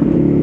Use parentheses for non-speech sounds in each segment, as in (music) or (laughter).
안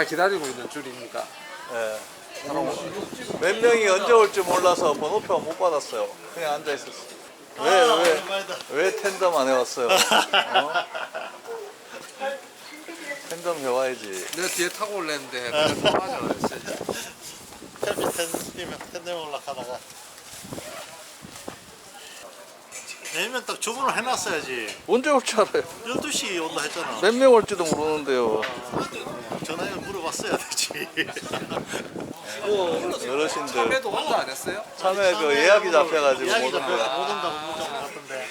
다 기다리고 있는 줄입니까? 예. 몇 명이 언제 올지 몰라서 번호표 못 받았어요. 그냥 앉아 있었어요. 왜, 왜, 왜 텐덤 안 해왔어요? 어? 텐덤 해와야지. 내가 뒤에 타고 올랬는데 그냥 그랬어요. 텔비 텐 텐데 올라가다가 내면 딱 주문을 해놨어야지 언제 올 줄 알아요? 12시 온다 했잖아 몇 명 올지도 모르는데요. 전화해 물어봤어야 되지 어르신들. 참외도 온다 안 했어요? 참에 그 예약이 잡혀가지고 이야기 못 잡혀서 온다. 못 온다고 문자 왔던데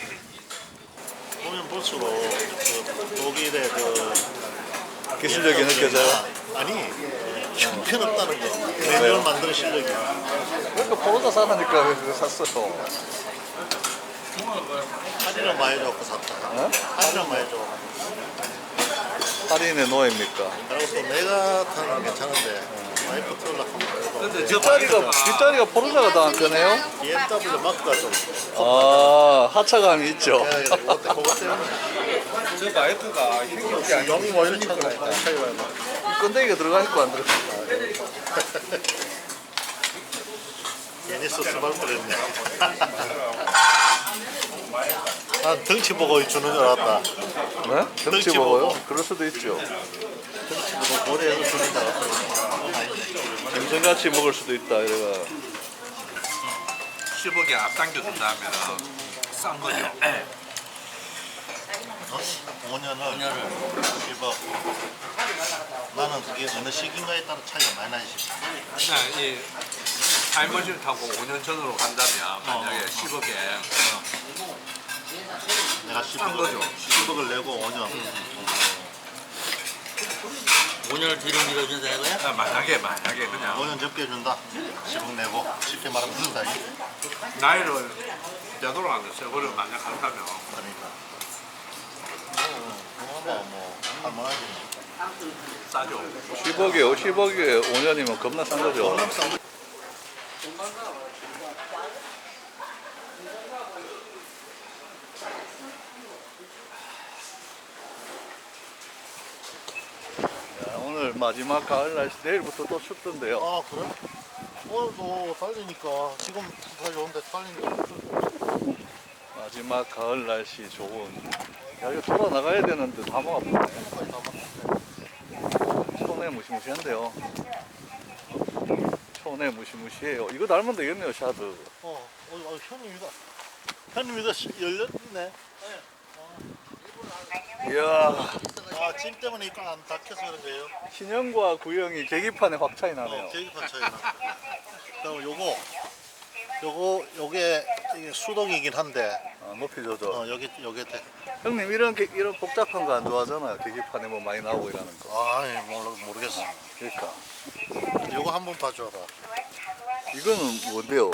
보면 볼수록 그 독일의 그 기술력이 느껴져요. 아니 형편없다는 거. 매뉴얼 만드는 실력이. 그러니까 포르자 사라니까 왜 그거 샀어요? 할인을 많이 줘갖고 샀다. 어? 할인을 많이 줘. 할인의 노예입니까? 그리고 또 내가 타는 건 괜찮은데 와이프 하면 근데 마이크가 뒷자리가 포르자가 더 안 크네요. BMW 마크가 좀 아 하차감이 있죠. 야, 이거 그것 때문에 그것 (laughs) 때문에 저 마이크가 형님께 안 영이 뭐 이런 차가 있다. 차이가 나. 건데기가 들어가 있고 안 들어가. (laughs) 괜히 씁쓸할 뻔했네. (laughs) 난 덩치 보고 주는 줄 알았다. 네? 덩치 덩치 먹어요? 보고. 그럴 수도 있죠. 덩치 보고 고래에서 주는 줄 알았다. 짐승같이 먹을 수도 있다. 이래가 10억에 앞당겨 준다면 싼 거죠. 어? 5년을 5년을 10억. 나는 그게 어느 시기인가에 따라 차이가 많이 나지. 그냥 이 타임머신을 타고 5년 전으로 간다면 만약에 10억에 내가 싼 10억을, 거죠. 10억을 내고 5년. 5년을 뒤로 밀어준다는 거야? 아, 만약에 만약에 그냥 5년 적게 준다. 10억 내고 쉽게 말하면 준다. 나이를 되돌아가는 세월을 만약 한다면 그러니까. 뭐, 뭐, 뭐, 할만하지. 싸죠. 10억이에요. 10억에 5년이면 겁나 싼 거죠. 야, 오늘 마지막 가을 날씨 내일부터 또 춥던데요. 아, 그래? 오늘도 달리니까 지금 다 좋은데 달리니까. 마지막 가을 날씨 좋은. 야 이거 돌아 나가야 되는데 다 아프네. 손에 무시무시한데요. 손에 무시무시해요. 이거 닮으면 되겠네요 샤드. 어, 어, 어. 형님 이거 시- 열렸네. 이야 아, 짐 때문에 이거 안 닫혀서 그런 거예요? 신형과 구형이 계기판에 확 차이 나네요. 어, 계기판 차이나. 그리고 요거, 요거, 요게 이게 수동이긴 한데, 아, 높이 조절. 어, 여기, 요게 돼. 형님 이런 게- 이런 복잡한 거 안 좋아하잖아요. 계기판에 뭐 많이 나오고 이러는 거. 아이, 모르, 모르겠어. 그러니까 요거 한번 봐줘라. 이거는 뭔데요?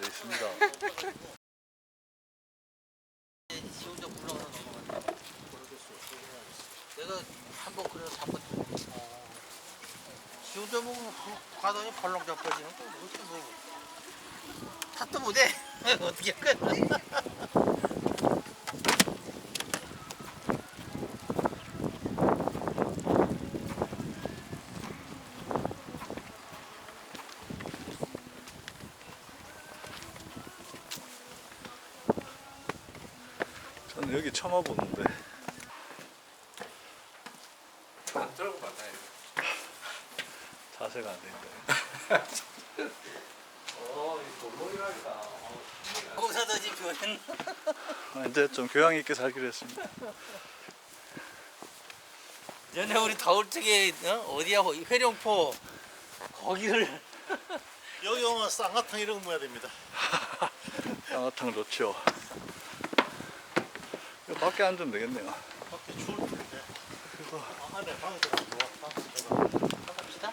돼 있습니다. 내가 한 번 그래서 한번 지 혼자 먹으면 그 가더니 벌렁 잡혀지는 거 무슨 뭐. 탓도 못해. (laughs) 어떻게 할거 (laughs) 야 저는 여기 처음 와보는데 안 들어봤다 (laughs) 자세가 안 된다. (laughs) 어, 이 골목이라니까. 거기서도 지금 변했나? 아, 이제 좀 교양 있게 살기로 했습니다. 전에 우리 더울 적에 어? 어디야 거기 회룡포 거기를 (laughs) 여기 오면 쌍화탕 이런 거 먹어야 됩니다. 쌍화탕 좋죠. 밖에 앉으면 되겠네요. 밖에 추울 텐데. 아, 안에 방에 좋아. 갑시다.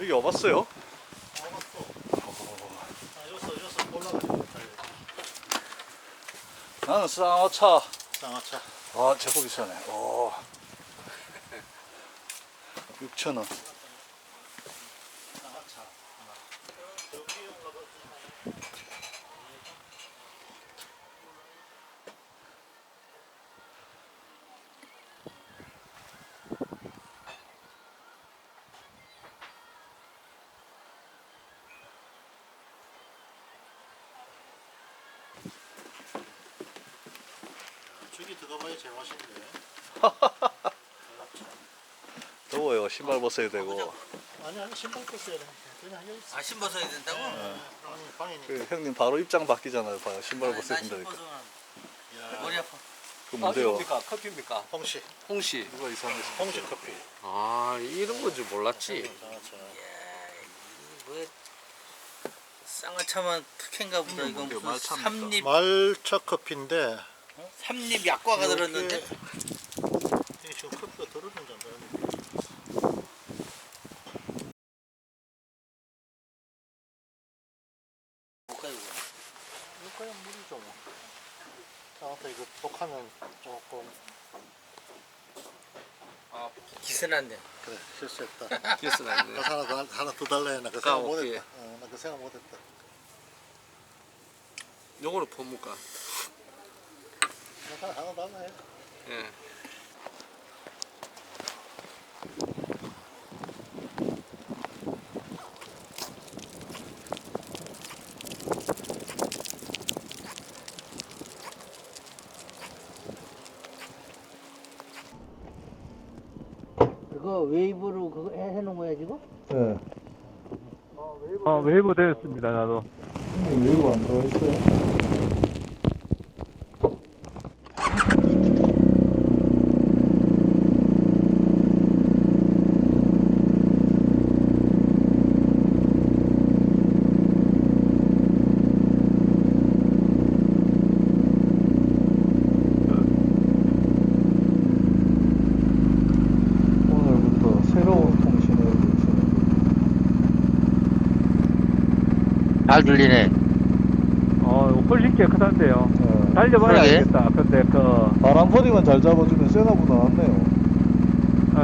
여기 와봤어요? 와봤어. 아, 여기서 여기서 돼. 나는 쌍화차. 쌍화차. 아, 제법 비싸네. 오. (laughs) 6,000원. 쌍화차. 여기 올라가. 저기 들어가봐야 제일 맛있는데. 더워요. 신발 벗어야 되고. 아니 아니 신발 벗어야 돼. 그냥 여기 있어. 아 신발 써야 된다고? 방이 방이니까. 그 형님 바로 입장 바뀌잖아요. 봐요. 신발 아니, 벗어야 나 된다니까. 머리 아파. 그 뭔데요? 커피입니까? 커피입니까? 홍시. 홍시. 누가 이상해. 홍시 커피. 아, 이런 건 줄 몰랐지. 쌍화차. 뭐 쌍화차만 특혜인가 보다 이건? 무슨 말차입니까? 삼립 말차 커피인데 어? 삼립 약과가 이게- 들었는데 지금 커피가 이거? 이거 그냥 물이죠 뭐. 이거 독하면 조금 아, 기스난데. 그래 실수했다. 기스 났네. 가서 하나 더 하나 더 달라 해나 그 생각 아. 못했다. 어, 나그 생각 못했다. 요거는 포무까. 하나. 예. 그거 웨이브로 그거 해, 해놓은 거야 지금? 네. 어, 웨이브 되었습니다, 나도. 웨이브 안 들어있어요? 오늘부터 새로운 통신을 위해서는 잘 들리네. 어, 훨씬 깨끗한데요. 달려봐야 그러게. 알겠다. 근데 그, 바람 소리만 잘 잡아주면 세나보다 낫네요. 예.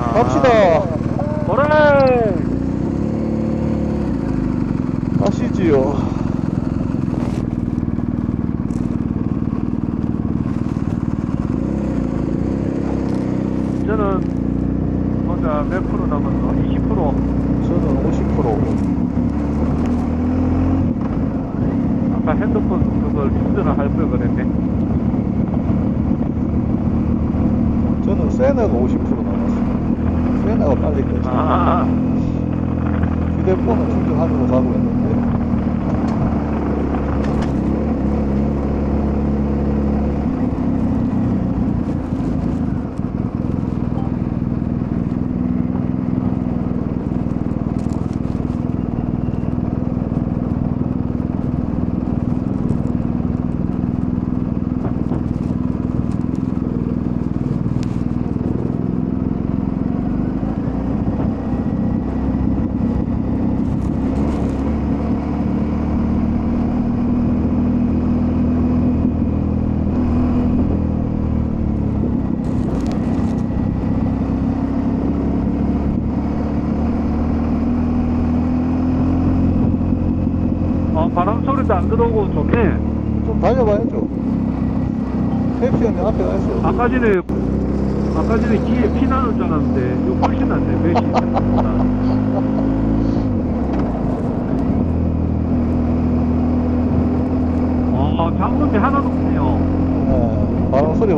아, 갑시다. 오래! 가시지요. 저는, 혼자 몇 프로 남았어? 20%? 저는 50%고. 아까 핸드폰 그걸 충전을 할 걸 그랬네. 저는 세나가 50% 남았어요. 세나가 빨리 꺼지. 아, 휴대폰은 충전하려고 가고 있는데. 펩시 형님 앞에 가 있어요. 아까 전에 아까 전에 귀에 피 나는 줄 알았는데 이거 훨씬 낫네 몇이 생각보다 (laughs) 아 장군이 하나도 없네요 네, 바람 소리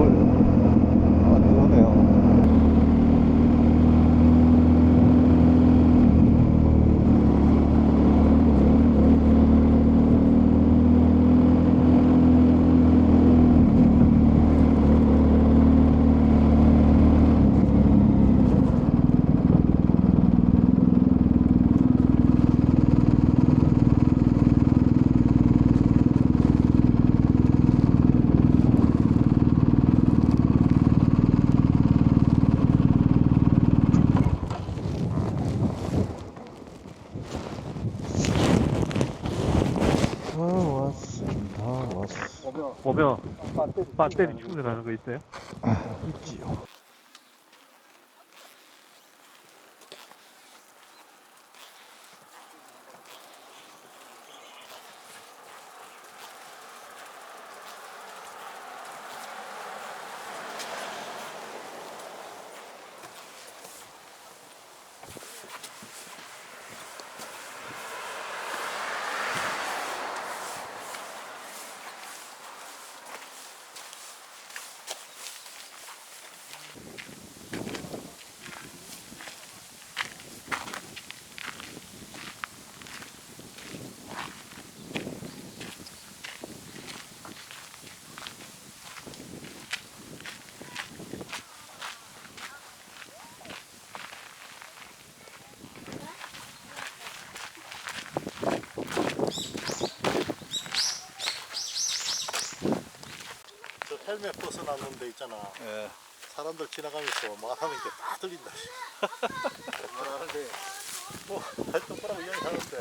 배터리 충전하는 거 있어요? 있지요. 헬멧 벗어놨는 데 있잖아. 예. 사람들 지나가면서 말하는 게 다 들린다. 씨. (laughs) 말하는데 뭐 발톱가락 이야기 하는데